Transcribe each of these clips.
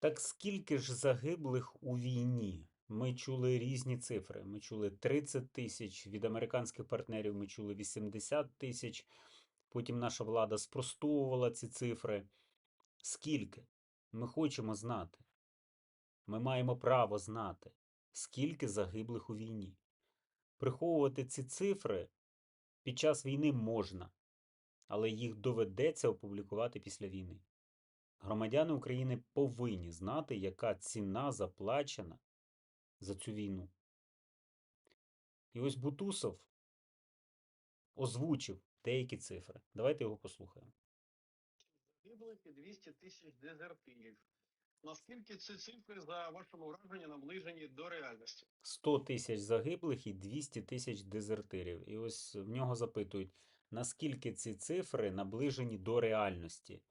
Так скільки ж загиблих у війні? Ми чули різні цифри. Ми чули 30 тисяч, від американських партнерів ми чули 80 тисяч. Потім наша влада спростовувала ці цифри. Скільки? Ми хочемо знати. Ми маємо право знати, скільки загиблих у війні. Приховувати ці цифри під час війни можна, але їх доведеться опублікувати після війни. Громадяни України повинні знати, яка ціна заплачена за цю війну. І ось Бутусов озвучив деякі цифри. Давайте його послухаємо. загиблих і 200 тисяч дезертирів. Наскільки ці цифри, за вашим враженням, наближені до реальності? 100 тисяч загиблих і 200 тисяч дезертирів. І ось в нього запитують, наскільки ці цифри наближені до реальності.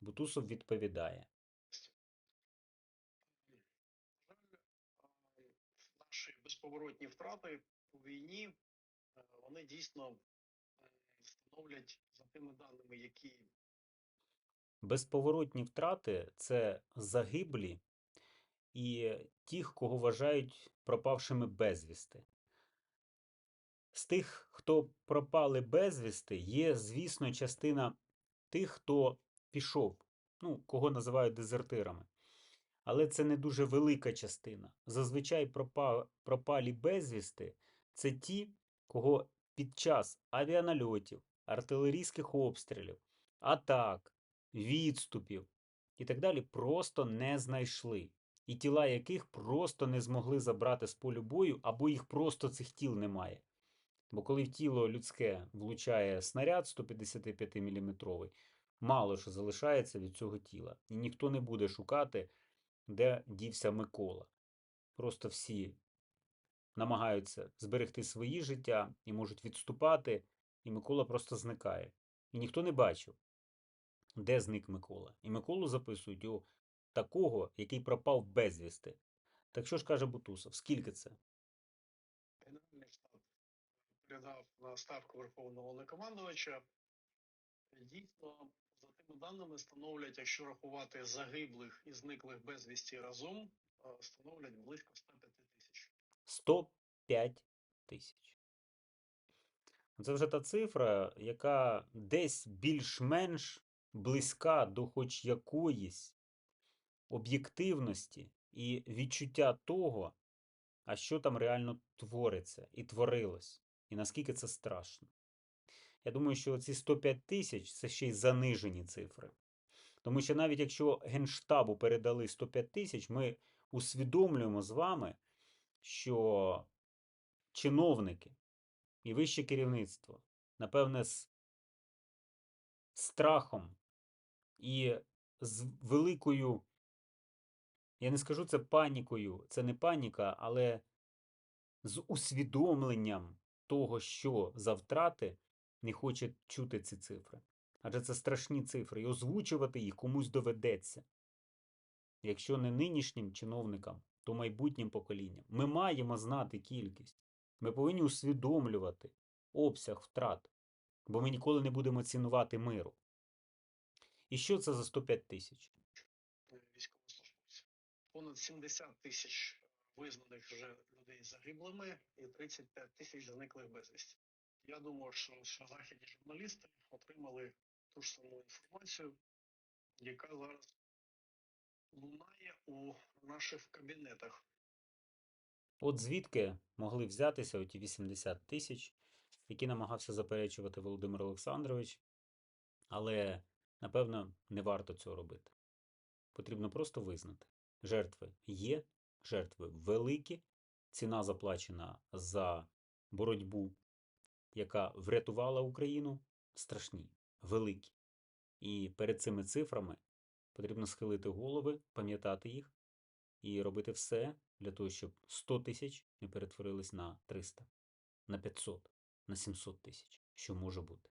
Бутусов відповідає. Наші безповоротні втрати у війні е, вони дійсно е, становлять за тими даними, які Безповоротні втрати це загиблі і тих, кого вважають пропавшими безвісти. З тих, хто пропали безвісти, є, звісно, частина тих, хто пішов, ну, кого називають дезертирами. Але це не дуже велика частина. Зазвичай пропалі безвісти це ті, кого під час авіанальотів, артилерійських обстрілів, атак, відступів і так далі просто не знайшли. І тіла яких просто не змогли забрати з полю бою, або їх просто цих тіл немає. Бо коли в тіло людське влучає снаряд 155 мм, мало що залишається від цього тіла. І ніхто не буде шукати, де дівся Микола. Просто всі намагаються зберегти свої життя і можуть відступати, і Микола просто зникає. І ніхто не бачив, де зник Микола. І Миколу записують у такого, який пропав безвісти. Так що ж каже Бутусов, скільки це? Генеральний штаб передав на ставку Верховного Головнокомандувача. Дійсно, за тими даними становлять, якщо рахувати загиблих і зниклих безвісті разом, е, становлять близько 105 тисяч. 105 тисяч. Це вже та цифра, яка десь більш-менш близька до хоч якоїсь об'єктивності і відчуття того, а що там реально твориться і творилось, і наскільки це страшно. Я думаю, що ці 105 тисяч це ще й занижені цифри. Тому що навіть якщо Генштабу передали 105 тисяч, ми усвідомлюємо з вами, що чиновники і вище керівництво, напевне, з страхом і з великою, я не скажу це панікою, це не паніка, але з усвідомленням того, що за втрати, не хоче чути ці цифри. Адже це страшні цифри, і озвучувати їх комусь доведеться. Якщо не нинішнім чиновникам, то майбутнім поколінням. Ми маємо знати кількість. Ми повинні усвідомлювати обсяг втрат, бо ми ніколи не будемо цінувати миру. І що це за 105 тисяч? е, військовослужбовців. Понад 70 тисяч визнаних вже людей загиблими і 35 тисяч зниклих безвісті. Я думаю, що, що західні журналісти отримали ту ж саму інформацію, яка зараз лунає у наших кабінетах. От звідки могли взятися оті 80 тисяч, які намагався заперечувати Володимир Олександрович, але, напевно, не варто цього робити. Потрібно просто визнати. Жертви є, жертви великі, ціна заплачена за боротьбу, яка врятувала Україну, страшні, великі. І перед цими цифрами потрібно схилити голови, пам'ятати їх і робити все для того, щоб 100 тисяч не перетворились на 300, на 500, на 700 тисяч, що може бути.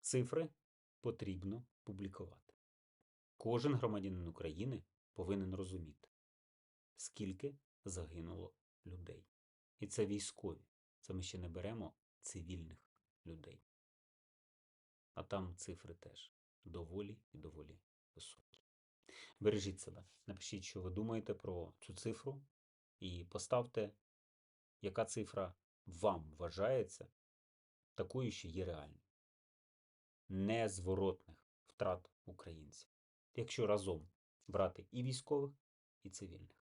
Цифри потрібно публікувати. Кожен громадянин України повинен розуміти, скільки загинуло людей. І це військові. Це ми ще не беремо цивільних людей. А там цифри теж доволі і доволі високі. Бережіть себе. Напишіть, що ви думаєте про цю цифру, і поставте, яка цифра вам вважається такою, що є реальною. Незворотних втрат українців. Якщо разом брати і військових, і цивільних.